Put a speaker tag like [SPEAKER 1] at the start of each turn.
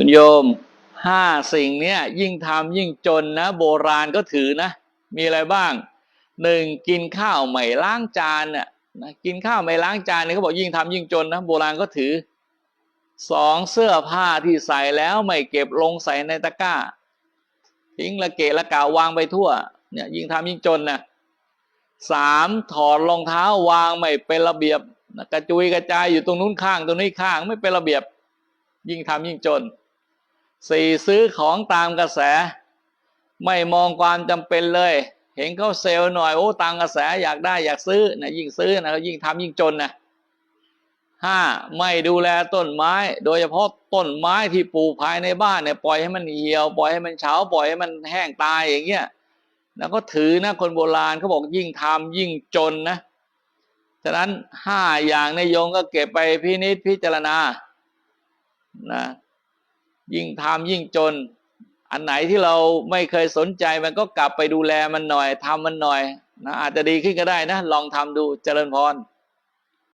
[SPEAKER 1] คุณโยมห้าสิ่งเนี้ยยิ่งทำยิ่งจนนะ โบราณก็ถือนะ มีอะไรบ้างหนึ่งกินข้าวไม่ล้างจานน่ะนะกินข้าวไม่ล้างจานเนี่ยเขาบอกยิ่งทำยิ่งจนนะโบราณก็ถือสองเสื้อผ้าที่ใส่แล้วไม่เก็บลงใส่ในตะกร้า ทิ้งละเกะละกาวางไปทั่วเนี่ยยิ่งทำยิ่งจนนะสามถอดรองเท้าวางไม่เป็นระเบียบกระจุยกระจายอยู่ตรงนู้นข้างตรงนี้ข้างไม่เป็นระเบียบ ยิ่งทำยิ่งจน สี่ซื้อของตามกระแส ไม่มองความจำเป็นเลย เห็นเขาเซลล์หน่อยโอ้ตามกระแสอยากได้อยากซื้อนะยิ่งซื้อนะยิ่งทำยิ่งจนนะห้าไม่ดูแลต้นไม้ โดยเฉพาะต้นไม้ที่ปลูกภายในบ้านเนี่ยปล่อยให้มันเหี่ยวปล่อยให้มันเฉาปล่อยให้มันแห้งตายอย่างเงี้ยแล้วก็ถือนะคนโบราณเขาบอกยิ่งทำยิ่งจนนะฉะนั้นห้าอย่างในยงก็เก็บไปพินิจพิจารณานะ ยิ่งทำยิ่งจน อันไหนที่เราไม่เคยสนใจมันก็กลับไปดูแลมันหน่อยทำมันหน่อยนะอาจจะดีขึ้นก็ได้นะ ลองทำดูเจริญพร